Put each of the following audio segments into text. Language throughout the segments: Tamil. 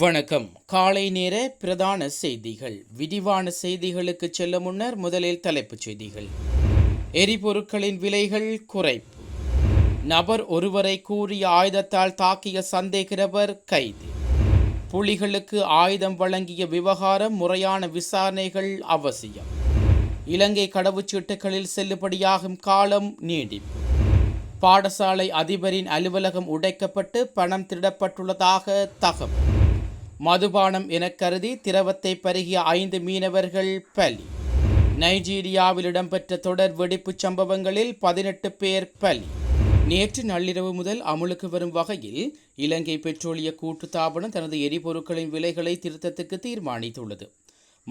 வணக்கம். காலை நேர பிரதான செய்திகள். விரிவான செய்திகளுக்கு செல்ல முன்னர் முதலில் தலைப்புச் செய்திகள். எரிபொருட்களின் விலைகள் குறைப்பு. நபர் ஒருவரை கூறிய ஆயுதத்தால் தாக்கிய சந்தேகிறவர் கைது. புலிகளுக்கு ஆயுதம் வழங்கிய விவகாரம் முறையான விசாரணைகள் அவசியம். இலங்கை கடவுச்சீட்டுகளில் செல்லுபடியாகும் காலம் நீடிப்பு. பாடசாலை அதிபரின் அலுவலகம் உடைக்கப்பட்டு பணம் திருடப்பட்டுள்ளதாக தகவல். மதுபானம் எனக் கருதி திரவத்தை பருகிய ஐந்து மீனவர்கள் பலி. நைஜீரியாவில் இடம்பெற்ற தொடர் வெடிப்புச் சம்பவங்களில் பதினெட்டு பேர் பலி. நேற்று நள்ளிரவு முதல் அமுலுக்கு வரும் வகையில் இலங்கை பெட்ரோலிய கூட்டுத்தாபனம் தனது எரிபொருட்களின் விலைகளை திருத்தத்துக்கு தீர்மானித்துள்ளது.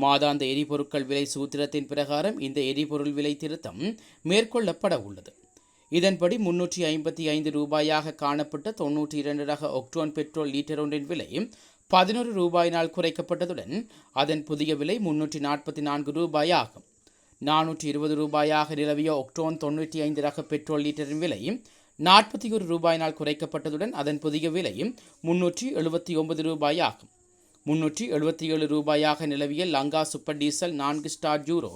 மாதாந்த எரிபொருட்கள் விலை சூத்திரத்தின் பிரகாரம் இந்த எரிபொருள் விலை திருத்தம் மேற்கொள்ளப்பட உள்ளது. இதன்படி முன்னூற்றி ஐம்பத்தி ஐந்து ரூபாயாக காணப்பட்ட தொன்னூற்றி இரண்டு ரக ஒக்டோன் பெட்ரோல் லீட்டர் ஒன்றின் விலை பதினொரு ரூபாயினால் குறைக்கப்பட்டதுடன் அதன் புதிய விலை முன்னூற்றி நாற்பத்தி நான்கு ரூபாய் ஆகும் நானூற்றி இருபது ரூபாயாக நிலவிய ஒக்டோன் தொண்ணூற்றி ஐந்து ரக பெட்ரோல் லீட்டரின் விலை நாற்பத்தி ஒரு ரூபாயினால் குறைக்கப்பட்டதுடன் அதன் புதிய விலை முன்னூற்றி எழுபத்தி ஒன்பது ரூபாய் ஆகும் முன்னூற்றி எழுபத்தி ஏழு ரூபாயாக நிலவிய லங்கா சூப்பர் டீசல் நான்கு ஸ்டார் ஜூரோ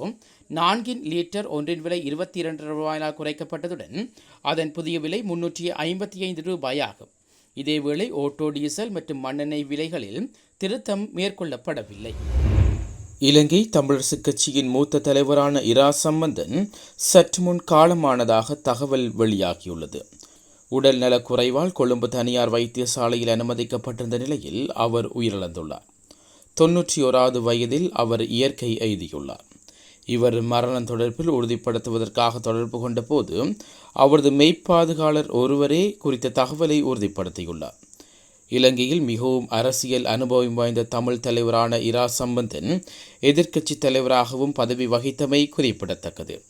நான்கின் லீட்டர் ஒன்றின் விலை இருபத்தி இரண்டு ரூபாயினால் குறைக்கப்பட்டதுடன் அதன் புதிய விலை முன்னூற்றி ஐம்பத்தி ஐந்து ரூபாய் ஆகும் இதேவேளை ஓட்டோ டீசல் மற்றும் மண்ணெண்ணெய் விலைகளில் திருத்தம் மேற்கொள்ளப்படவில்லை. இலங்கை தமிழரசுக் கட்சியின் மூத்த தலைவரான இரா சம்பந்தன் சற்று முன் காலமானதாக தகவல் வெளியாகியுள்ளது. உடல் நலக் குறைவால் கொழும்பு தனியார் வைத்தியசாலையில் அனுமதிக்கப்பட்டிருந்த நிலையில் அவர் உயிரிழந்துள்ளார். தொன்னூற்றி ஓராவது வயதில் அவர் இயற்கை எய்தியுள்ளார். இவர் மரணம் தொடர்பில் உறுதிப்படுத்துவதற்காக தொடர்பு கொண்ட போது அவரது மெய்ப்பாதுகாவலர் ஒருவரே குறித்த தகவலை உறுதிப்படுத்தியுள்ளார். இலங்கையில் மிகவும் அரசியல் அனுபவம் வாய்ந்த தமிழ் தலைவரான இரா சம்பந்தன் எதிர்க்கட்சி தலைவராகவும் பதவி வகித்தமை குறிப்பிடத்தக்கது.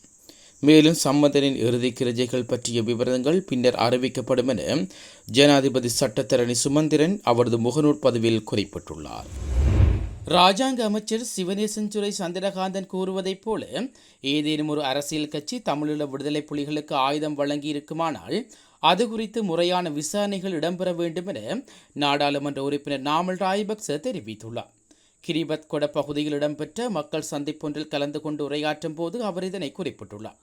மேலும் சம்பந்தனின் இறுதி கிரஜைகள் பற்றிய விவரங்கள் பின்னர் அறிவிக்கப்படும் என ஜனாதிபதி சட்டத்தரணி சுமந்திரன் அவரது முகநூல் பதிவில் குறிப்பிட்டுள்ளார். ராஜாங்க அமைச்சர் சிவநேசன்துறை சந்திரகாந்தன் கூறுவதைப் போல ஏதேனும் ஒரு அரசியல் கட்சி தமிழீழ விடுதலை புலிகளுக்கு ஆயுதம் வழங்கி இருக்குமானால் அது குறித்து முறையான விசாரணைகள் இடம்பெற வேண்டும் என நாடாளுமன்ற உறுப்பினர் நாமல் ராயபக்ச தெரிவித்துள்ளார். கிரிபத் கொட பகுதியில் இடம்பெற்ற மக்கள் சந்திப்பொன்றில் கலந்து கொண்டு உரையாற்றும் போது அவர் இதனை குறிப்பிட்டுள்ளார்.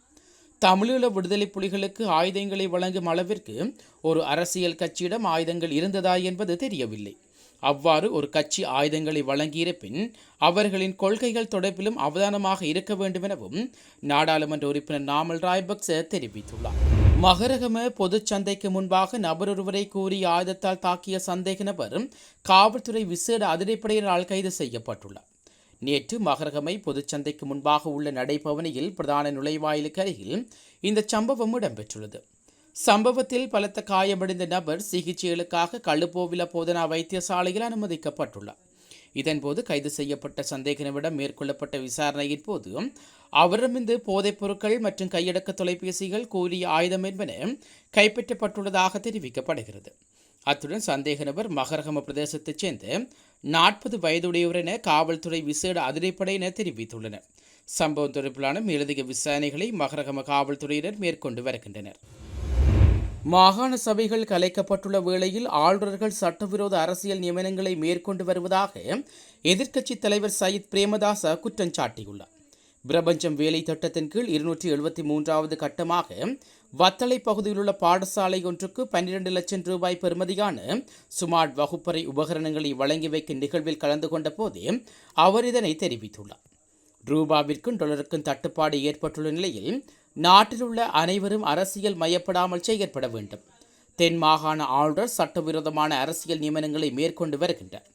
தமிழீழ விடுதலை புலிகளுக்கு ஆயுதங்களை வழங்கும் அளவிற்கு ஒரு அரசியல் கட்சியிடம் ஆயுதங்கள் இருந்ததா என்பது தெரியவில்லை. அவ்வாறு ஒரு கட்சி ஆயுதங்களை வழங்கியிருப்பின் அவர்களின் கொள்கைகள் தொடர்பிலும் அவதானமாக இருக்க வேண்டும் எனவும் நாடாளுமன்ற உறுப்பினர் நாமல் ராய்பக்ச தெரிவித்துள்ளார். மகரகம பொதுச் சந்தைக்கு முன்பாக நபரொருவரை கூறி ஆயுதத்தால் தாக்கிய சந்தேக நபர் காவல்துறை விசேட அதிரடிப்படையினால் கைது செய்யப்பட்டுள்ளார். நேற்று மகரகமை பொதுச்சந்தைக்கு முன்பாக உள்ள நடைபவனியில் பிரதான நுழைவாயிலுக்கு அருகில் இந்த சம்பவம் இடம்பெற்றுள்ளது. சம்பவத்தில் பலத்த காயமடைந்த நபர் சிகிச்சைகளுக்காக கழுப்போவில போதனா வைத்தியசாலையில் அனுமதிக்கப்பட்டுள்ளார். இதன்போது கைது செய்யப்பட்ட சந்தேகனவிடம் மேற்கொள்ளப்பட்ட விசாரணையின் போது அவரிடமிருந்து போதைப் பொருட்கள் மற்றும் கையடக்க தொலைபேசிகள் கூறிய ஆயுதம் என்பன கைப்பற்றப்பட்டுள்ளதாக தெரிவிக்கப்படுகிறது. அத்துடன் சந்தேக நபர் மகரகம பிரதேசத்தைச் சேர்ந்த நாற்பது வயதுடையவர் என காவல்துறை விசேட அதிரடிப்படையினர் தெரிவித்துள்ளனர். சம்பவம் தொடர்பிலான மேலதிக விசாரணைகளை மகரகம காவல்துறையினர் மேற்கொண்டு வருகின்றனர். மாகாண சபைகள் கலைக்கப்பட்டுள்ள வேளையில் ஆளுநர்கள் சட்டவிரோத அரசியல் நியமனங்களை மேற்கொண்டு வருவதாக எதிர்க்கட்சித் தலைவர் சயித் பிரேமதாச குற்றம் சாட்டியுள்ளார். பிரபஞ்சம் வேலை திட்டத்தின் கீழ் இருநூற்றி எழுபத்தி மூன்றாவது கட்டமாக வத்தளை பகுதியில் உள்ள பாடசாலை ஒன்றுக்கு பன்னிரண்டு லட்சம் ரூபாய் பெறுமதியான சுமார்ட் வகுப்பறை உபகரணங்களை வழங்கி வைக்கும் நிகழ்வில் கலந்து கொண்ட போதே அவர் இதனை தெரிவித்துள்ளார். ரூபாவிற்கும் டொலருக்கும் தட்டுப்பாடு ஏற்பட்டுள்ள நிலையில் நாட்டில் உள்ள அனைவரும் அரசியல் மயப்படாமல் செயற்பட வேண்டும். தென் மாகாண ஆளுநர் சட்டவிரோதமான அரசியல் நியமனங்களை மேற்கொண்டு வருகின்றார்.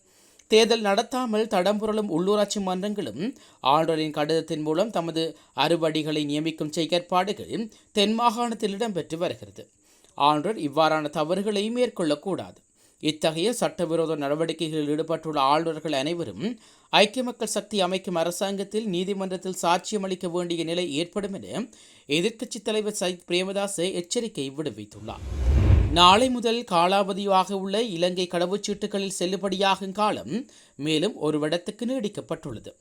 தேர்தல் நடத்தாமல் தடம்புரளும் உள்ளூராட்சி மன்றங்களும் ஆளுநரின் கடிதத்தின் மூலம் தமது அறுவடிகளை நியமிக்கும் செயற்பாடுகள் தென் மாகாணத்தில் இடம்பெற்று வருகிறது. ஆளுநர் இவ்வாறான தவறுகளை மேற்கொள்ளக்கூடாது. இத்தகைய சட்டவிரோத நடவடிக்கைகளில் ஈடுபட்டுள்ள ஆளுநர்கள் அனைவரும் ஐக்கிய மக்கள் சக்தி அமைக்கும் அரசாங்கத்தில் நீதிமன்றத்தில் சாட்சியம் அளிக்க வேண்டிய நிலை ஏற்படும் என எதிர்க்கட்சித் தலைவர் சஜித் பிரேமதாஸ் எச்சரிக்கை விடுவித்துள்ளார். நாளை முதல் காலாவதியாக உள்ள இலங்கை கடவுச்சீட்டுகளில் செல்லுபடியாகும் காலம் மேலும் ஒரு வருடத்துக்கு நீடிக்கப்பட்டுள்ளது.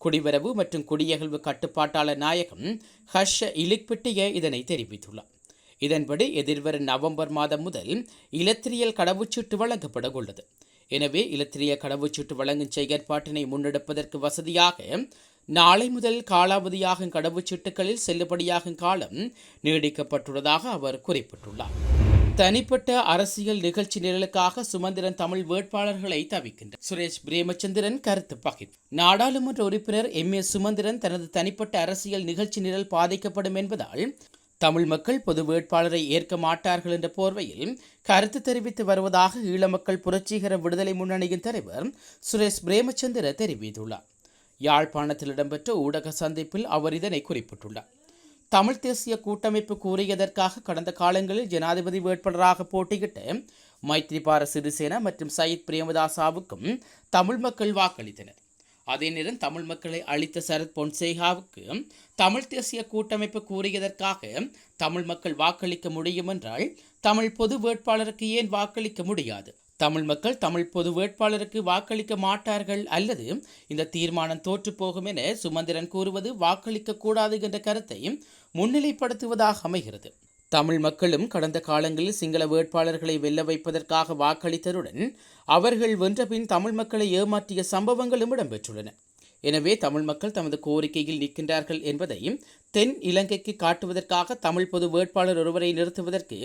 குடிவரவு மற்றும் குடியகழ்வு கட்டுப்பாட்டாளர் நாயகம் ஹர்ஷ இலிக்பிட்டிய இதனை தெரிவித்துள்ளார். இதன்படி எதிர்வரும் நவம்பர் மாதம் முதல் இலத்திரியல் கடவுச்சீட்டு வழங்கப்பட உள்ளது எனவே இலத்திரிய கடவுச்சீட்டு வழங்கும் செயற்பாட்டினை முன்னெடுப்பதற்கு வசதியாக நாளை முதல் காலாவதியாகும் கடவுச்சீட்டுகளில் செல்லுபடியாகும் காலம் நீடிக்கப்பட்டுள்ளதாக அவர் குறிப்பிட்டுள்ளார். தனிப்பட்ட அரசியல் நிகழ்ச்சி நிரலுக்காக சுமந்திரன் தமிழ் வேட்பாளர்களை தவிக்கின்றார் சுரேஷ் பிரேமச்சந்திரன் கருத்து பகிர்வு. நாடாளுமன்ற உறுப்பினர் எம் ஏ சுமந்திரன் தனது தனிப்பட்ட அரசியல் நிகழ்ச்சி நிரல் பாதிக்கப்படும் என்பதால் தமிழ் மக்கள் பொது வேட்பாளரை ஏற்க மாட்டார்கள் என்ற போர்வையில் கருத்து தெரிவித்து வருவதாக ஈழ மக்கள் புரட்சிகர விடுதலை முன்னணியின் தலைவர் சுரேஷ் பிரேமச்சந்திர தெரிவித்துள்ளார். யாழ்ப்பாணத்தில் இடம்பெற்ற ஊடக சந்திப்பில் அவர் இதனை குறிப்பிட்டுள்ளார். தமிழ் தேசிய கூட்டமைப்பு கூறியதற்காக கடந்த காலங்களில் ஜனாதிபதி வேட்பாளராக போட்டியிட்ட மைத்ரிபால சிறிசேனா மற்றும் சயித் பிரேமதாசாவுக்கும் தமிழ் மக்கள் வாக்களித்தனர். அதே நேரம் தமிழ் மக்களை அளித்த சரத் பொன்சேகாவுக்கு தமிழ் தேசிய கூட்டமைப்பு கூறியதற்காக தமிழ் மக்கள் வாக்களிக்க முடியும் என்றால் தமிழ் பொது வேட்பாளருக்கு ஏன் வாக்களிக்க முடியாது? தமிழ் மக்கள் தமிழ் பொது வேட்பாளருக்கு வாக்களிக்க மாட்டார்கள் அல்லது இந்த தீர்மானம் தோற்றுப்போகும் என சுமந்திரன் கூறுவது வாக்களிக்க கூடாது என்ற கருத்தை முன்னிலைப்படுத்துவதாக அமைகிறது. தமிழ் மக்களும் கடந்த காலங்களில் சிங்கள வேட்பாளர்களை வெல்ல வைப்பதற்காக வாக்களித்ததுடன் அவர்கள் வென்றபின் தமிழ் மக்களை ஏமாற்றிய சம்பவங்களும் இடம்பெற்றுள்ளன. எனவே தமிழ் மக்கள் தமது கோரிக்கையில் நிற்கின்றார்கள் என்பதையும் தென் இலங்கைக்கு காட்டுவதற்காக தமிழ் பொது வேட்பாளர் ஒருவரை நிறுத்துவதற்கு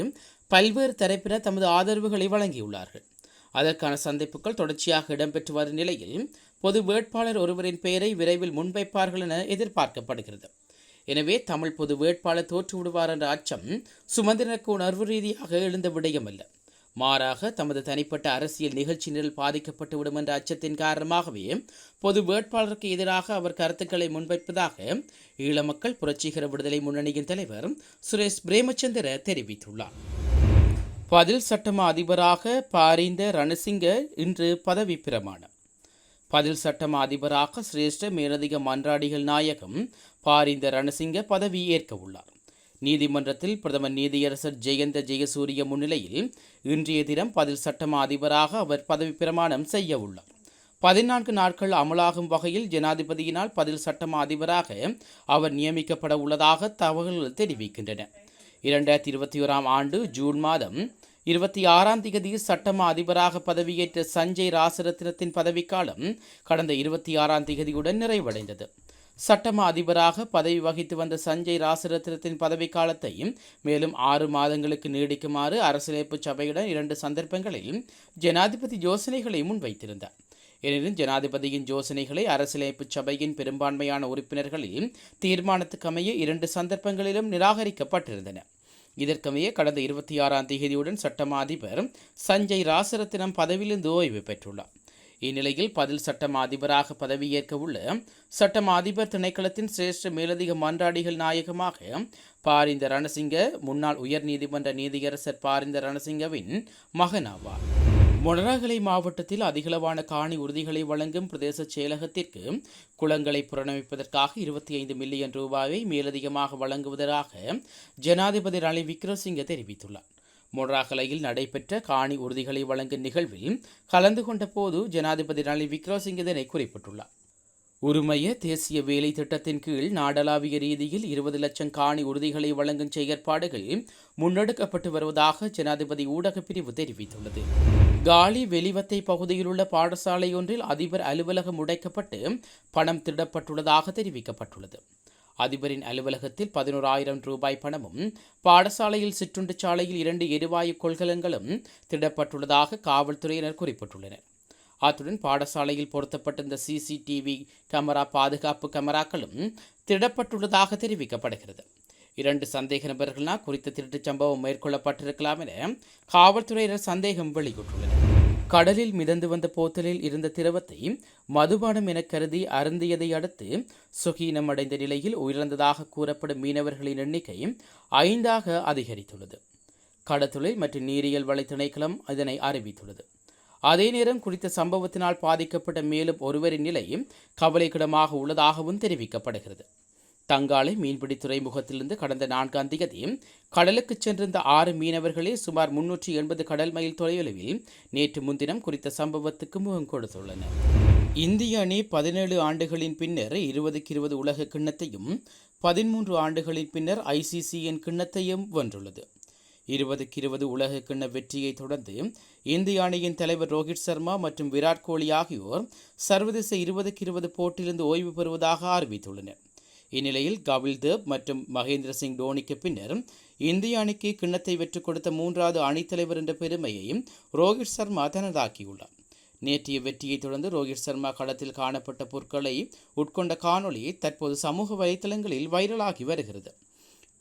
பல்வேறு தரப்பினர் தமது ஆதரவுகளை வழங்கியுள்ளார்கள். அதற்கான சந்திப்புகள் தொடர்ச்சியாக இடம்பெற்று வரும் நிலையில் பொது வேட்பாளர் ஒருவரின் பெயரை விரைவில் முன்வைப்பார்கள் என எதிர்பார்க்கப்படுகிறது. எனவே தமிழ் பொது வேட்பாளர் தோற்று விடுவார் என்ற அச்சம் சுமந்திரனுக்கு உணர்வு ரீதியாக எழுந்த விடயமல்ல மாறாக தமது தனிப்பட்ட அரசியல் நிகழ்ச்சி நிரல் பாதிக்கப்பட்டுவிடும் என்ற அச்சத்தின் காரணமாகவே பொது வேட்பாளருக்கு எதிராக அவர் கருத்துக்களை முன்வைப்பதாக ஈழ மக்கள் புரட்சிகர விடுதலை முன்னணியின் தலைவர் சுரேஷ் பிரேமச்சந்திர தெரிவித்துள்ளார். பதில் சட்டம அதிபராக பாரிந்த ரணசிங்க இன்று பதவி பிரமாணம். பதில் சட்டம அதிபராக சிரேஷ்ட மேலதிக மன்றாடிகள் நாயகம் பாரிந்த ரணசிங்க பதவி உள்ளார். நீதிமன்றத்தில் பிரதமர் நீதியரசர் ஜெயந்த ஜெயசூரிய முன்னிலையில் இன்றைய தினம் பதில் சட்டமா அதிபராக அவர் பதவி பிரமாணம் செய்ய உள்ளார். பதினான்கு நாட்கள் அமலாகும் வகையில் ஜனாதிபதியினால் பதில் சட்டமா அதிபராக அவர் நியமிக்கப்பட உள்ளதாக தகவல்கள் தெரிவிக்கின்றன. இரண்டாயிரத்தி இருபத்தி ஓராம் ஆண்டு ஜூன் மாதம் இருபத்தி ஆறாம் தேதி சட்டமா அதிபராக பதவியேற்ற சஞ்சய் ராசரத்னத்தின் பதவிக்காலம் கடந்த இருபத்தி ஆறாம் தேதியுடன் நிறைவடைந்தது. சட்டமா அதிபராக பதவி வகித்து வந்த சஞ்சய் ராசரத்னத்தின் பதவிக்காலத்தையும் மேலும் ஆறு மாதங்களுக்கு நீடிக்குமாறு அரசியலமைப்பு சபையுடன் இரண்டு சந்தர்ப்பங்களிலும் ஜனாதிபதி யோசனைகளை முன்வைத்திருந்தார். எனினும் ஜனாதிபதியின் யோசனைகளை அரசியலமைப்பு சபையின் பெரும்பான்மையான உறுப்பினர்களில் தீர்மானத்துக்கமைய இரண்டு சந்தர்ப்பங்களிலும் நிராகரிக்கப்பட்டிருந்தன. இதற்கமைய கடந்த இருபத்தி ஆறாம் தேதியுடன் சட்டமா அதிபர் சஞ்சய் ராசரத்தினம் பதவியிலிருந்து ஓய்வு பெற்றுள்ளார். இந்நிலையில் பதில் சட்டமா அதிபராக பதவியேற்க உள்ள சட்டமா அதிபர் திணைக்களத்தின் சிரேஷ்ட மேலதிக மன்றாடிகள் நாயகமாக பாரிந்த ரணசிங்க முன்னாள் உயர் நீதிமன்ற நீதியரசர் பாரிந்த ரணசிங்கவின் மகனாவார். மொனராகலை மாவட்டத்தில் அதிகளவான காணி உறுதிகளை வழங்கும் பிரதேச செயலகத்திற்கு குளங்களை புறணமிப்பதற்காக இருபத்தி ஐந்து மில்லியன் ரூபாயை மேலதிகமாக வழங்குவதாக ஜனாதிபதி ரணில் விக்ரமசிங்க தெரிவித்துள்ளார். மொடராகலையில் நடைபெற்ற காணி உறுதிகளை வழங்கும் நிகழ்வில் கலந்து கொண்ட போது ஜனாதிபதி ரணில் விக்ரமசிங்க இதனை குறிப்பிட்டுள்ளார். உரிமைய தேசிய வேலை திட்டத்தின் கீழ் நாடளாவிய ரீதியில் இருபது லட்சம் காணி உறுதிகளை வழங்கும் செயற்பாடுகள் முன்னெடுக்கப்பட்டு வருவதாக ஜனாதிபதி ஊடகப் பிரிவு தெரிவித்துள்ளது. காலி வெளிவத்தை பகுதியில் உள்ள பாடசாலை ஒன்றில் அதிபர் அலுவலகம் உடைக்கப்பட்டு பணம் திருடப்பட்டுள்ளதாக தெரிவிக்கப்பட்டுள்ளது. அதிபரின் அலுவலகத்தில் பதினோராயிரம் ரூபாய் பணமும் பாடசாலையில் சிற்றுண்டு சாலையில் இரண்டு எரிவாயு கொள்கலங்களும் திடப்பட்டுள்ளதாக காவல்துறையினர் குறிப்பிட்டுள்ளனர். அத்துடன் பாடசாலையில் பொருத்தப்பட்டிருந்த சிசிடிவி கேமரா பாதுகாப்பு கேமராக்களும் திடப்பட்டுள்ளதாக தெரிவிக்கப்படுகிறது. இரண்டு சந்தேக நபர்களால் குறித்த திருட்டுச் சம்பவம் மேற்கொள்ளப்பட்டிருக்கலாம் என காவல்துறையினர் சந்தேகம் வெளியிட்டுள்ளனர். கடலில் மிதந்து வந்த போத்தலில் இருந்த திரவத்தை மதுபானம் என கருதி அருந்தியதை அடுத்து சுகீனம் அடைந்த நிலையில் உயிரிழந்ததாக கூறப்படும் மீனவர்களின் எண்ணிக்கை ஐந்தாக அதிகரித்துள்ளது. கடத்தொழில் மற்றும் நீரியல் வலை திணைக்களம் இதனை அறிவித்துள்ளது. அதே நேரம் குறித்த சம்பவத்தினால் பாதிக்கப்பட்ட மேலும் ஒருவரின் நிலை கவலைக்கிடமாக உள்ளதாகவும் தெரிவிக்கப்படுகிறது. தங்காலை மீன்பிடி துறைமுகத்திலிருந்து கடந்த நான்காம் தேதி கடலுக்கு சென்றிருந்த ஆறு மீனவர்களே சுமார் முன்னூற்றி எண்பது கடல் மைல் தொலைவில் நேற்று முன்தினம் குறித்த சம்பவத்துக்கு முகம் கொடுத்துள்ளனர். இந்திய அணி பதினேழு ஆண்டுகளின் பின்னர் இருபதுக்கு இருபது உலக கிண்ணத்தையும் பதிமூன்று ஆண்டுகளின் பின்னர் ஐசிசியின் கிண்ணத்தையும் வென்றுள்ளது. இருபதுக்கு இருபது உலக கிண்ண வெற்றியை தொடர்ந்து இந்திய அணியின் தலைவர் ரோஹித் சர்மா மற்றும் விராட் கோலி ஆகியோர் சர்வதேச இருபதுக்கு இருபது போட்டியிலிருந்து ஓய்வு பெறுவதாக அறிவித்துள்ளனர். இந்நிலையில் கபில் தேவ் மற்றும் மகேந்திர சிங் தோனிக்கு பின்னர் இந்திய அணிக்கு கிண்ணத்தை வெற்றுக் கொடுத்த மூன்றாவது அணித்தலைவர் என்ற பெருமையையும் ரோஹித் சர்மா தனதாக்கியுள்ளார். நேற்றைய வெற்றியைத் தொடர்ந்து ரோஹித் சர்மா களத்தில் காணப்பட்ட பொருட்களை உட்கொண்ட காணொளி தற்போது சமூக வலைத்தளங்களில் வைரலாகி வருகிறது.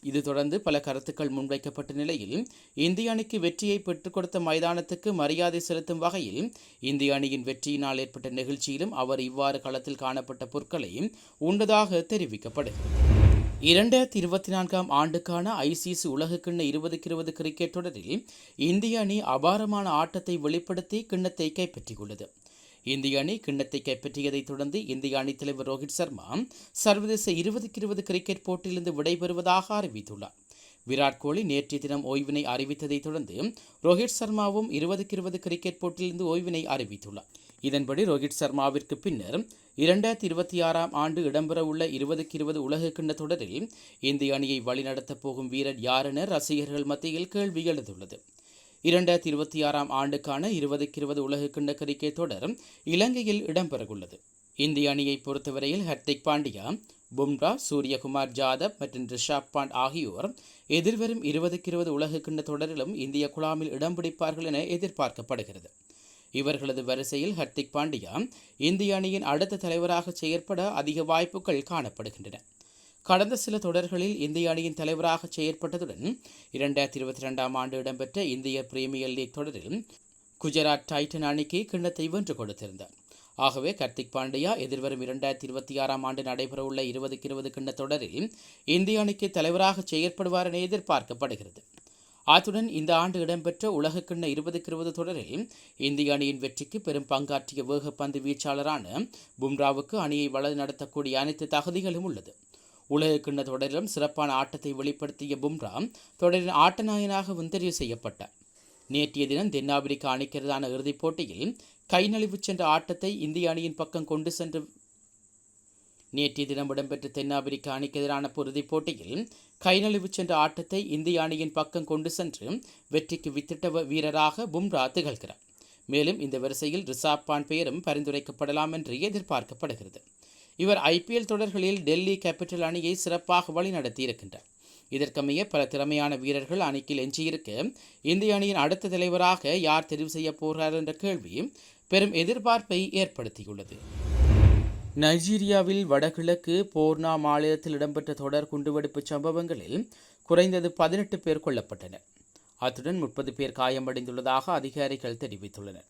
இது தொடர்ந்து பல கருத்துக்கள் முன்வைக்கப்பட்ட நிலையில் இந்திய அணிக்கு வெற்றியை பெற்றுக் கொடுத்த மைதானத்துக்கு மரியாதை செலுத்தும் வகையில் இந்திய அணியின் வெற்றியினால் ஏற்பட்ட நிகழ்ச்சியிலும் அவர் இவ்வாறு களத்தில் காணப்பட்ட பொருட்களை உண்டதாக தெரிவிக்கப்படுகிறது. இரண்டாயிரத்தி இருபத்தி நான்காம் ஆண்டுக்கான ஐசிசி உலகக்கிண்ண இருபதுக்கு இருபது கிரிக்கெட் தொடரில் இந்திய அணி அபாரமான ஆட்டத்தை வெளிப்படுத்தி கிண்ணத்தை கைப்பற்றியுள்ளது. இந்திய அணி கிண்ணத்தை கைப்பற்றியதைத் தொடர்ந்து இந்திய அணித் தலைவர் ரோஹித் சர்மா சர்வதேச இருபதுக்கு இருபது கிரிக்கெட் போட்டியிலிருந்து விடைபெறுவதாக அறிவித்துள்ளார். விராட் கோலி நேற்றைய தினம் ஓய்வினை அறிவித்ததைத் தொடர்ந்து ரோஹித் சர்மாவும் இருபதுக்கு இருபது கிரிக்கெட் போட்டியிலிருந்து ஓய்வினை அறிவித்துள்ளார். இதன்படி ரோஹித் சர்மாவிற்கு பின்னர் இரண்டாயிரத்தி இருபத்தி ஆறாம் ஆண்டு இடம்பெறவுள்ள இருபதுக்கு இருபது உலக கிண்ண தொடரில் இந்திய அணியை வழிநடத்தப் போகும் வீரர் யாரென ரசிகர்கள் மத்தியில் கேள்வி எழுந்துள்ளது. இரண்டாயிரத்தி இருபத்தி ஆறாம் ஆண்டுக்கான இருபதுக்கு இருபது உலக கிண்ண கிரிக்கெட் தொடர் இலங்கையில் இடம்பெறவுள்ளது. இந்திய அணியை பொறுத்தவரையில் ஹர்திக் பாண்டியா பும்ரா சூரியகுமார் ஜாதவ் மற்றும் ரிஷாப் பாண்ட் ஆகியோர் எதிர்வரும் இருபதுக்கு இருபது உலக கிண்ண தொடரிலும் இந்திய குழாமில் இடம் பிடிப்பார்கள் என எதிர்பார்க்கப்படுகிறது. இவர்களது வரிசையில் ஹர்திக் பாண்டியா இந்திய அணியின் அடுத்த தலைவராக செயற்பட அதிக வாய்ப்புகள் காணப்படுகின்றன. கடந்த சில தொடர்களில் இந்திய அணியின் தலைவராக செயற்பட்டதுடன் இரண்டாயிரத்தி இருபத்தி ரெண்டாம் ஆண்டு இடம்பெற்ற இந்திய பிரீமியர் லீக் தொடரில் குஜராத் டைட்டன் அணிக்கு கிண்ணத்தை வென்று கொடுத்திருந்தார். ஆகவே கர்த்திக் பாண்டியா எதிர்வரும் இரண்டாயிரத்தி இருபத்தி ஆறாம் ஆண்டு நடைபெறவுள்ள இருபதுக்கு இருபது கிண்ண தொடரில் இந்திய அணிக்கு தலைவராக செயற்படுவார் என எதிர்பார்க்கப்படுகிறது. அத்துடன் இந்த ஆண்டு இடம்பெற்ற உலகக்கிண்ண இருபதுக்கு இருபது தொடரில் இந்திய அணியின் வெற்றிக்கு பெரும் பங்காற்றிய வேகப்பந்து வீச்சாளரான பும்ராவுக்கு அணியை வளர்ந்து நடத்தக்கூடிய அனைத்து தகுதிகளும் உள்ளது. உலக கிண்ண தொடரிலும் சிறப்பான ஆட்டத்தை வெளிப்படுத்திய பும்ரா தொடரின் ஆட்டநாயனாக தெரிவு செய்யப்பட்டார். நேற்றைய தினம் தென்னாப்பிரிக்கா அணிக்கு எதிரான இறுதிப் போட்டியில் கை சென்ற ஆட்டத்தை இந்திய அணியின் பக்கம் கொண்டு சென்று நேற்றைய தினம் இடம்பெற்ற தென்னாப்பிரிக்கா அணிக்கு எதிரான இறுதிப் போட்டியில் கை சென்ற ஆட்டத்தை இந்திய அணியின் பக்கம் கொண்டு சென்று வெற்றிக்கு வித்திட்ட வீரராக பும்ரா திகழ்கிறார். மேலும் இந்த வரிசையில் ரிசாப் பான் பெயரும் பரிந்துரைக்கப்படலாம் என்று எதிர்பார்க்கப்படுகிறது. இவர் ஐபிஎல் தொடர்களில் டெல்லி கேபிட்டல் அணியை சிறப்பாக வழிநடத்தி இருக்கின்றார் இதற்கமைய பல திறமையான வீரர்கள் அணிக்கில் எஞ்சியிருக்க இந்திய அணியின் அடுத்த தலைவராக யார் தெரிவு செய்ய போகிறார் என்ற கேள்வி பெரும் எதிர்பார்ப்பை ஏற்படுத்தியுள்ளது. நைஜீரியாவில் வடகிழக்கு போர்னா மாநிலத்தில் இடம்பெற்ற தொடர் குண்டுவெடிப்பு சம்பவங்களில் குறைந்தது பதினெட்டு பேர் கொல்லப்பட்டனர். அத்துடன் முப்பது பேர் காயமடைந்துள்ளதாக அதிகாரிகள் தெரிவித்துள்ளனர்.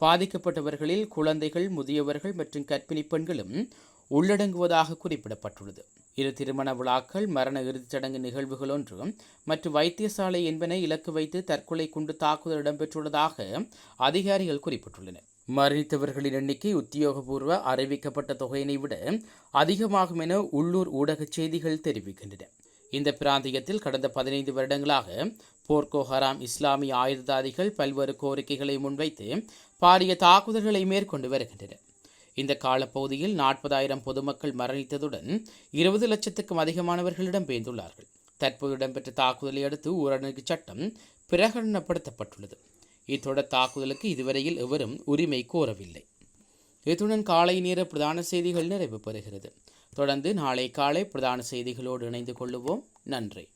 பாதிக்கப்பட்டவர்களில் குழந்தைகள் முதியவர்கள் மற்றும் கர்ப்பிணி பெண்களும் உள்ளடங்குவதாக குறிப்பிடப்பட்டுள்ளது. இரு திருமண விழாக்கள் மரண இறுதிச் சடங்கு நிகழ்வுகள் ஒன்று மற்றும் வைத்தியசாலை என்பன இலக்கு வைத்து தற்கொலை குண்டு தாக்குதல் இடம்பெற்றுள்ளதாக அதிகாரிகள் குறிப்பிட்டுள்ளனர். மரணித்தவர்களின் எண்ணிக்கை உத்தியோகபூர்வ அறிவிக்கப்பட்ட தொகையினை விட அதிகமாகும் என உள்ளூர் ஊடக செய்திகள் தெரிவிக்கின்றன. இந்த பிராந்தியத்தில் கடந்த பதினைந்து வருடங்களாக போர்க்கோ ஹராம் இஸ்லாமிய ஆயுததாரிகள் பல்வேறு கோரிக்கைகளை முன்வைத்து பாரிய தாக்குதல்களை மேற்கொண்டு வருகின்றனர். இந்த காலப்பகுதியில் நாற்பதாயிரம் பொதுமக்கள் மரணித்ததுடன் இருபது லட்சத்துக்கும் அதிகமானவர்கள் இடம்பெயர்ந்துள்ளார்கள் தற்போது இடம்பெற்ற தாக்குதலை அடுத்து ஊரடங்கு சட்டம் பிரகடனப்படுத்தப்பட்டுள்ளது. இத்தொடர் தாக்குதலுக்கு இதுவரையில் எவரும் உரிமை கோரவில்லை. இத்துடன் காலை நேர பிரதான செய்திகள் நிறைவு பெறுகிறது தொடர்ந்து நாளை காலை பிரதான செய்திகளோடு இணைந்து கொள்ளுவோம். நன்றி.